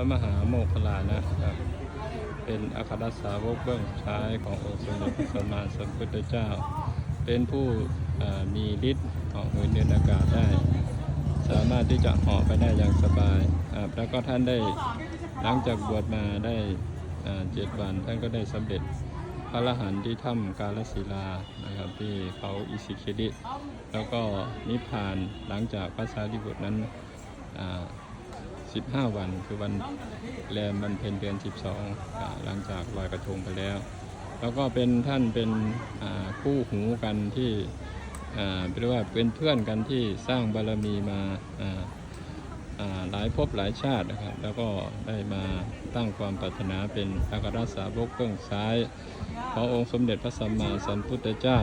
ระมหาโมคคลานะครับ เป็นอัครสาวกเบื้องซ้ายขององค์สมเด็จพระสัมมาสัมพุทธเจ้า เป็นผู้มีฤทธิ์เหาะเหินเดินอากาศได้ สามารถที่จะเหาะไปได้อย่างสบาย แล้วก็ท่านได้หลังจากบวชมาได้เจ็ดวันท่านก็ได้สำเร็จพระรหันที่ถ้ำกาลศิลา นะครับที่เขาอิสิคิริแล้วก็นิพพานหลังจากพระสารีบุตรนั้น 15 วันคือวันแรมวันเพ็ญเดือน 12อ่าหลังจากลอยกระทงไปแล้ว แล้วก็เป็นท่านเป็นคู่หูกันที่เรียกว่าเป็นเพื่อนกันที่สร้างบารมีมาหลายภพหลายชาตินะครับ แล้วก็ได้มาตั้งความปรารถนาเป็นอัครสาวกเบื้องซ้ายขององค์สมเด็จพระสัมมาสัมพุทธเจ้า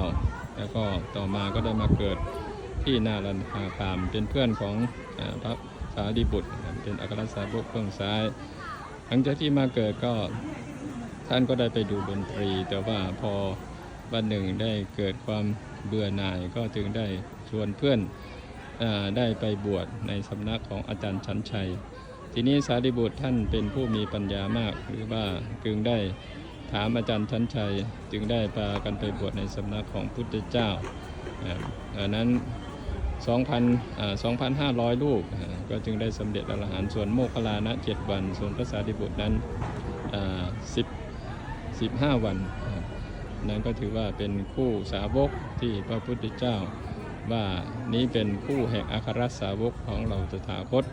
แล้วก็ต่อมาก็ได้มาเกิดที่นารันทาคามเป็นเพื่อนของอพระสารีบุตร เป็นอัครสาวกเบื้องซ้าย หลังจากที่มาเกิดก็ท่านก็ได้ไปดูดนตรี แต่ว่าพอวันหนึ่งได้เกิดความเบื่อหน่ายก็จึงได้ชวนเพื่อนอได้ไปบวชในสำนักของอาจารย์ชันชัย ทีนี้สารีบุตรท่านเป็นผู้มีปัญญามาก หรือว่าจึงได้ถามอาจารย์ชันชัย จึงได้พากันไปบวชในสำนักของพุทธเจ้าอ่าอันนั้น 2,000อ่า2,500ลูกก็จึงได้สำเร็จอรหันต์ส่วนโมคคลานะ 7 วัน ส่วนพระสารีบุตรนั้นอ่า10 15 วัน นั้นก็ถือว่าเป็นคู่สาวกที่พระพุทธเจ้า ว่านี้เป็นคู่แห่งอัครสาวกของเราตถาคต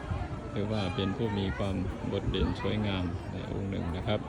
หรือว่าเป็นผู้มีความบดเด่นสวยงามในองค์หนึ่งนะครับ